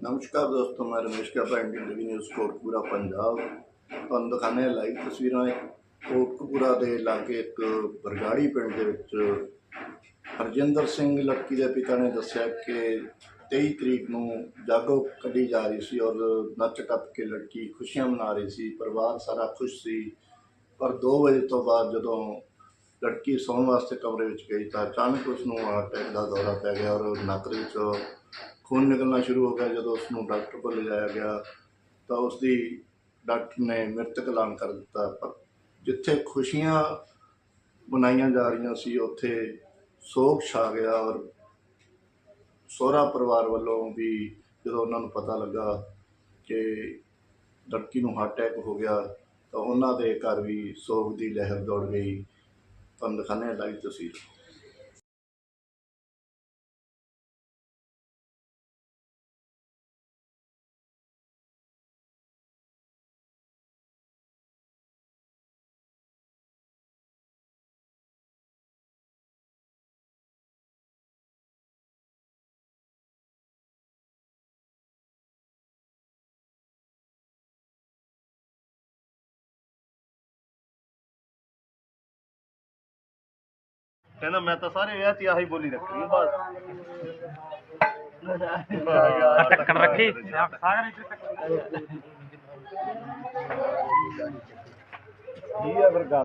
ਨਮਸਕਾਰ ਦੋਸਤੋ ਮੈਂ Ramesh Kapa Indian TV news Kotkapura Punjab ਤੁਹਾਨੂੰ ਦਿਖਾਉਂਦੇ ਹਾਂ ਲਾਈਵ ਤਸਵੀਰਾਂ ਕੋਟਕਪੂਰਾ ਦੇ ਲਾਗੇ ਇੱਕ ਬਰਗਾੜੀ ਪਿੰਡ ਦੇ ਵਿੱਚ ਹਰਜਿੰਦਰ ਸਿੰਘ ਲੜਕੀ ਦੇ ਪਿਤਾ ਨੇ ਦੱਸਿਆ ਕਿ 23 ਤਰੀਕ ਨੂੰ ਜਾਗੋ ਕੱਢੀ ਜਾ ਰਹੀ ਸੀ ਔਰ ਨੱਚ ਟੱਪ ਕੇ ਲੜਕੀ ਖੁਸ਼ੀਆਂ ਮਨਾ ਰਹੀ ਸੀ ਪਰਿਵਾਰ ਸਾਰਾ ਖੁਸ਼ ਸੀ ਪਰ 2 ਵਜੇ ਤੋਂ ਬਾਅਦ ਜਦੋਂ ਲੜਕੀ ਸੌਣ ਵਾਸਤੇ ਕਮਰੇ ਵਿੱਚ ਗਈ ਤਾਂ ਅਚਾਨਕ ਉਸ ਨੂੰ ਹਾਰਟ ਅਟੈਕ ਦਾ ਦੌਰਾ ਪੈ ਗਿਆ ਔਰ ਨੱਕ ਦੇ ਖੂਨ ਨਿਕਲਣਾ ਸ਼ੁਰੂ ਹੋ ਗਿਆ, ਜਦੋਂ ਉਸ ਨੂੰ ਡਾਕਟਰ ਕੋਲ ਲਿਜਾਇਆ ਗਿਆ, ਤਾਂ ਉਸ ਦੀ ਡਾਕਟਰ ਨੇ ਮ੍ਰਿਤਕ ਐਲਾਨ ਕਰ ਦਿੱਤਾ। ਪਰ ਜਿੱਥੇ ਖੁਸ਼ੀਆਂ ਮਨਾਈਆਂ ਜਾ ਰਹੀਆਂ ਸੀ, ਉੱਥੇ ਸੋਗ ਛਾ ਗਿਆ ਔਰ ਸਹੁਰਾ ਪਰਿਵਾਰ ਵੱਲੋਂ ਵੀ ਜਦੋਂ ਉਹਨਾਂ ਨੂੰ ਪਤਾ ਲੱਗਾ ਕਿ ਲੜਕੀ ਨੂੰ ਹਾਰਟ ਅਟੈਕ ਹੋ ਗਿਆ, ਤਾਂ ਉਹਨਾਂ ਦੇ ਘਰ ਵੀ ਸੋਗ ਦੀ ਲਹਿਰ ਦੌੜ ਗਈ। ਤੁਹਾਨੂੰ ਦਿਖਾਉਂਦੇ ਹਾਂ ਲਾਈਵ ਤਸਵੀਰ। ਕਹਿੰਦਾ ਮੈਂ ਤਾਂ ਸਾਰੇ ਵਿਆਹ 'ਚ ਆਹੀ ਬੋਲੀ ਰੱਖਣੀ ਆ ਬਸ। ਟੱਕਣ ਰੱਖੀ। ਕੀ ਆ ਫਿਰ ਗੱਲ?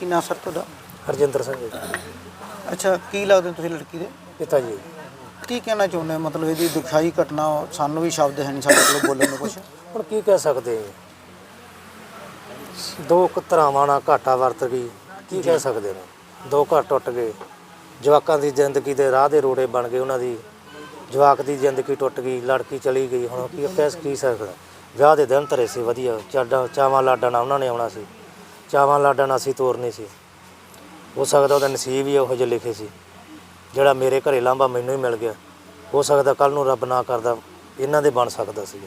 ਕੀ ਨਾਂ ਸਰ ਤੁਹਾਡਾ? ਹਰਜਿੰਦਰ ਸਿੰਘ ਜੀ। ਅੱਛਾ ਕੀ ਲੱਗਦੇ ਤੁਸੀਂ ਲੜਕੀ ਦੇ? ਪਿਤਾ ਜੀ। ਕੀ ਕਹਿਣਾ ਚਾਹੁੰਦੇ ਹੋ? ਮਤਲਬ ਇਹਦੀ ਦੁਖਾਈ ਘਟਨਾ ਸਾਨੂੰ ਵੀ ਸ਼ਬਦ ਹੈ ਨਹੀਂ ਸਾਡੇ ਕੋਲ ਬੋਲਣ ਨੂੰ ਕੁਝ ਹੁਣ ਕੀ ਕਹਿ ਸਕਦੇ ਹਾਂ? ਦੋ ਕੁ ਧਰਾਵਾਂ ਨਾਲ ਘਾਟਾ ਵਰਤ ਗਈ। ਕੀ ਕਹਿ ਸਕਦੇ ਨੇ? ਦੋ ਘਰ ਟੁੱਟ ਗਏ। ਜਵਾਕਾਂ ਦੀ ਜ਼ਿੰਦਗੀ ਦੇ ਰਾਹ ਦੇ ਰੋੜੇ ਬਣ ਗਏ ਉਹਨਾਂ ਦੀ। ਜਵਾਕ ਦੀ ਜ਼ਿੰਦਗੀ ਟੁੱਟ ਗਈ ਲੜਕੀ ਚਲੀ ਗਈ। ਹੁਣ ਕੀ ਕਹਿ ਕੀ ਸਕਦਾ ਵਿਆਹ ਦੇ ਦਿਨ ਧਰੇ ਸੀ ਵਧੀਆ। ਚਾਡਾ ਚਾਵਾਂ ਲਾਡਾਂ ਨਾਲ ਉਹਨਾਂ ਨੇ ਆਉਣਾ ਸੀ। ਚਾਵਾਂ ਲਾਡਾਂ ਅਸੀਂ ਤੋਰਨੀ ਸੀ। ਹੋ ਸਕਦਾ ਉਹਦਾ ਨਸੀਬ ਹੀ ਉਹੋ ਜਿਹਾ ਲਿਖੇ ਸੀ ਜਿਹੜਾ ਮੇਰੇ ਘਰੇ ਲਾਂਭਾ ਮੈਨੂੰ ਹੀ ਮਿਲ ਗਿਆ। ਹੋ ਸਕਦਾ ਕੱਲ ਨੂੰ ਰੱਬ ਨਾ ਕਰਦਾ ਇਹਨਾਂ ਦੇ ਬਣ ਸਕਦਾ ਸੀ।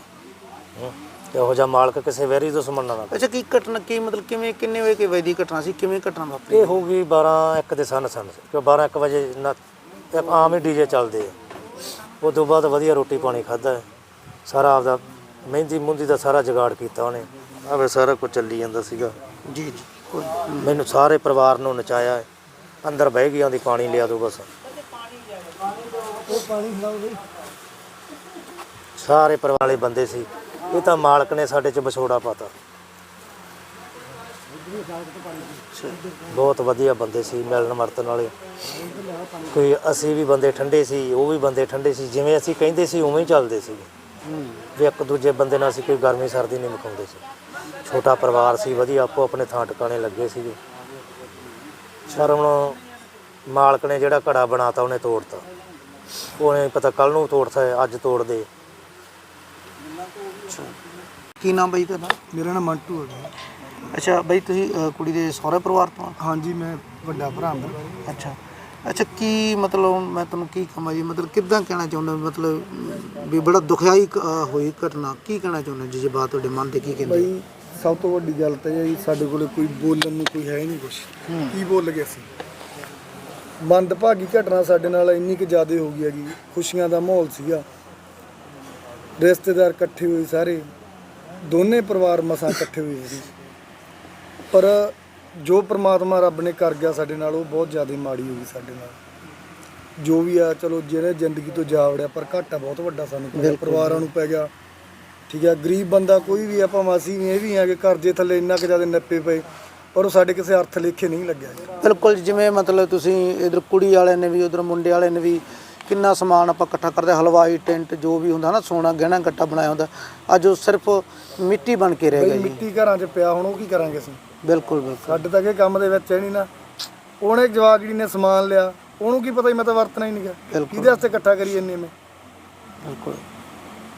ਇਹੋ ਜਿਹਾ ਮਾਲਕ ਕਿਸੇ ਵੈਰੀ ਦੁਸ਼ਮਣ ਨਾਲ ਨਾ ਅੱਛਾ ਕੀ ਘਟਨਾ ਕੀ ਮਤਲਬ ਕਿਵੇਂ ਕਿੰਨੇ ਵਜੇ ਕੀ ਵਜੇ ਦੀ ਘਟਨਾ ਸੀ ਕਿਵੇਂ ਘਟਨਾ ਵਾਪਰੀ? ਇਹ ਹੋ ਗਈ 12 1 ਦੇ ਸਨ ਸਨ ਕਿ 12 1 ਵਜੇ ਨਾ ਆਮ ਹੀ ਡੀਜੇ ਚੱਲਦੇ ਆ। ਉਸ ਤੋਂ ਬਾਅਦ ਵਧੀਆ ਰੋਟੀ ਪਾਣੀ ਖਾਦਾ ਸਾਰਾ ਆਪਦਾ ਮਹਿੰਦੀ ਮੁੰਦੀ ਦਾ ਸਾਰਾ ਜੁਗਾੜ ਕੀਤਾ ਉਹਨੇ। ਆਵੇ ਸਾਰਾ ਕੁਝ ਚੱਲੀ ਜਾਂਦਾ ਸੀਗਾ। ਜੀ ਜੀ। ਕੋਈ ਮੈਨੂੰ ਸਾਰੇ ਪਰਿਵਾਰ ਨੂੰ ਨਚਾਇਆ ਹੈ। ਅੰਦਰ ਬਹਿ ਗਈ ਆਂਦੀ ਪਾਣੀ ਲਿਆ ਦੋ ਬਸ। ਸਾਰੇ ਪਰਿਵਾਰ ਵਾਲੇ ਬੰਦੇ ਸੀ। ਇਹ ਤਾਂ ਮਾਲਕ ਨੇ ਸਾਡੇ 'ਚ ਵਿਛੋੜਾ ਪਾਤਾ। ਬਹੁਤ ਵਧੀਆ ਬੰਦੇ ਸੀ, ਮਿਲਣ ਵਰਤਣ ਵਾਲੇ। ਕੋਈ ਅਸੀਂ ਵੀ ਬੰਦੇ ਠੰਡੇ ਸੀ, ਉਹ ਵੀ ਬੰਦੇ ਠੰਡੇ ਸੀ। ਜਿਵੇਂ ਅਸੀਂ ਕਹਿੰਦੇ ਸੀ, ਉਵੇਂ ਹੀ ਚੱਲਦੇ ਸੀ। ਵੀ ਇੱਕ ਦੂਜੇ ਬੰਦੇ ਨਾਲ ਅਸੀਂ ਕੋਈ ਗਰਮੀ ਸਰਦੀ ਨਹੀਂ ਮੁਕਾਉਂਦੇ ਸੀ। ਛੋਟਾ ਪਰਿਵਾਰ ਸੀ ਵਧੀਆ ਆਪੋ ਆਪਣੇ ਥਾਂ ਟਿਕਾਣੇ ਲੱਗੇ ਸੀਗੇ। ਸ਼ਰਮ ਮਾਲਕ ਨੇ ਜਿਹੜਾ ਘੜਾ ਬਣਾਤਾ ਉਹਨੇ ਤੋੜਤਾ। ਉਹਨੇ ਪਤਾ ਕੱਲ ਨੂੰ ਤੋੜਤਾ ਅੱਜ ਤੋੜ ਦੇ ਕੀ ਨਾਮ ਬਾਈ ਤੁਹਾਡਾ? ਮੇਰਾ ਨਾਮ ਮੰਟੂ ਹੈ ਅੱਛਾ ਬਾਈ ਤੁਸੀਂ ਅ, ਕੁੜੀ ਦੇ ਸਹੁਰੇ ਪਰਿਵਾਰ ਤੋਂ ਆ? ਹਾਂਜੀ ਮੈਂ ਵੱਡਾ ਭਰਾ ਹਾਂ। ਅੱਛਾ। ਅੱਛਾ ਕੀ ਮਤਲਬ ਮੈਂ ਤੁਹਾਨੂੰ ਕੀ ਕਹਾਂ ਜੀ? ਮਤਲਬ ਕਿੱਦਾਂ ਕਹਿਣਾ ਚਾਹੁੰਦੇ? ਮਤਲਬ ਵੀ ਬੜਾ ਦੁਖਾਈ ਹੋਈ ਘਟਨਾ। ਕੀ ਕਹਿਣਾ ਚਾਹੁੰਦੇ ਜੀ ਬਾਤ ਤੁਹਾਡੇ ਮਨ ਤੇ ਕੀ ਕਹਿੰਦੇ? ਬਈ ਸਭ ਤੋਂ ਵੱਡੀ ਗੱਲ ਤਾਂ ਇਹ ਹੈ ਜੀ ਸਾਡੇ ਕੋਲੇ ਕੋਈ ਬੋਲਣ ਨੂੰ ਕੋਈ ਹੈ ਹੀ ਨਹੀਂ ਕੁਛ। ਕੀ ਬੋਲ ਗਏ ਸੀ ਮੰਦਭਾਗੀ ਘਟਨਾ ਸਾਡੇ ਨਾਲ ਇੰਨੀ ਕੁ ਜ਼ਿਆਦਾ ਹੋ ਗਈ ਹੈਗੀ। ਖੁਸ਼ੀਆਂ ਦਾ ਮਾਹੌਲ ਸੀਗਾ। ਰਿਸ਼ਤੇਦਾਰ ਇਕੱਠੇ ਹੋਏ ਸਾਰੇ। ਦੋਨੇ ਪਰਿਵਾਰ ਮਸਾਂ ਇਕੱਠੇ ਹੋਏ ਸੀ। ਪਰ ਜੋ ਪ੍ਰਮਾਤਮਾ ਰੱਬ ਨੇ ਕਰ ਗਿਆ ਸਾਡੇ ਨਾਲ ਉਹ ਬਹੁਤ ਜ਼ਿਆਦਾ ਮਾੜੀ ਹੋ ਗਈ ਸਾਡੇ ਨਾਲ। ਜੋ ਵੀ ਆ ਚਲੋ ਜਿਹੜੇ ਜ਼ਿੰਦਗੀ ਤੋਂ ਜਾ ਵੜਿਆ ਪਰ ਘਾਟਾ ਬਹੁਤ ਵੱਡਾ ਸਾਨੂੰ ਪੈ ਗਿਆ ਪਰਿਵਾਰਾਂ ਨੂੰ ਪੈ ਗਿਆ। ਠੀਕ ਹੈ ਗਰੀਬ ਬੰਦਾ ਕੋਈ ਵੀ ਆ ਭਾਵੇਂ ਅਸੀਂ ਵੀ ਇਹ ਵੀ ਆ ਕਿ ਕਰਜ਼ੇ ਥੱਲੇ ਇੰਨਾ ਕੁ ਜ਼ਿਆਦਾ ਨੱਪੇ ਪਏ ਪਰ ਉਹ ਸਾਡੇ ਕਿਸੇ ਅਰਥ ਲੇਖੇ ਨਹੀਂ ਲੱਗਿਆ। ਬਿਲਕੁਲ ਜਿਵੇਂ ਮਤਲਬ ਤੁਸੀਂ ਇਧਰ ਕੁੜੀ ਵਾਲਿਆਂ ਨੇ ਵੀ ਉਧਰ ਮੁੰਡੇ ਵਾਲਿਆਂ ਨੇ ਵੀ ਕਿੰਨਾ ਸਮਾਨ ਆਪਾਂ ਇਕੱਠਾ ਕਰਦੇ ਹਲਵਾਈ ਟੈਂਟ ਜੋ ਵੀ ਹੁੰਦਾ ਨਾ ਸੋਨਾ ਗਹਿਣਾ ਗੱਟਾ ਬਣਾਇਆ ਹੁੰਦਾ। ਅੱਜ ਉਹ ਸਿਰਫ ਮਿੱਟੀ ਬਣ ਕੇ ਰਹਿ ਬਈ ਜੀ। ਮਿੱਟੀ ਘਰਾਂ 'ਚ ਪਿਆ ਹੁਣ ਉਹ ਕੀ ਕਰਾਂਗੇ ਅਸੀਂ? ਬਿਲਕੁਲ ਬਿਲਕੁਲ। ਸਾਡੇ ਤਾਂ ਇਹ ਕੰਮ ਦੇ ਵਿੱਚ ਹੈ ਨਹੀਂ ਨਾ। ਉਹਨੇ ਜਵਾਗੜੀ ਨੇ ਸਮਾਨ ਲਿਆ ਉਹਨੂੰ ਕੀ ਪਤਾ ਸੀ ਮੈਂ ਤਾਂ ਵਰਤਣਾ ਹੀ ਨਹੀਂਗਾ ਬਿਲਕੁਲ। ਕਿਹਦੇ ਵਾਸਤੇ ਇਕੱਠਾ ਕਰੀ ਇੰਨੇ ਮੈਂ? ਬਿਲਕੁਲ।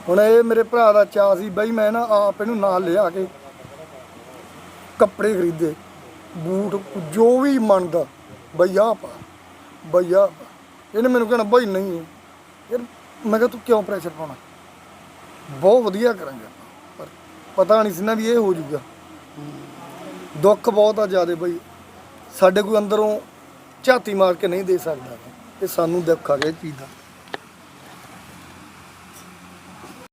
ਹੁਣ ਇਹ ਮੇਰੇ ਭਰਾ ਦਾ ਚਾਅ ਸੀ ਬਈ ਮੈਂ ਨਾ ਆਪ ਇਹਨੂੰ ਨਾਲ ਲਿਆ ਕੇ ਕੱਪੜੇ ਖਰੀਦੇ ਬੂਟ ਜੋ ਵੀ ਮੰਨਦਾ ਬਈ ਆਹ ਪਾ ਬਈ ਆਹ ਪਾ। ਇਹਨੇ ਮੈਨੂੰ ਕਹਿਣਾ, ਬਈ ਨਹੀਂ ਯਾਰ ਮੈਂ ਕਿਹਾ, ਤੂੰ ਕਿਉਂ ਪ੍ਰੈਸ਼ਰ ਪਾਉਣਾ? ਬਹੁਤ ਵਧੀਆ ਕਰਾਂਗੇ ਪਰ ਪਤਾ ਨਹੀਂ ਸੀ ਨਾ ਵੀ ਇਹ ਹੋ ਜਾਊਗਾ। ਦੁੱਖ ਬਹੁਤ ਆ ਜਿਆਦੇ ਬਈ। ਸਾਡੇ ਕੋਈ ਅੰਦਰੋਂ ਝਾਤੀ ਮਾਰ ਕੇ ਨਹੀਂ ਦੇ ਸਕਦਾ। ਇਹ ਸਾਨੂੰ ਦੁੱਖ ਆ ਗਿਆ ਚੀਜ਼ ਦਾ।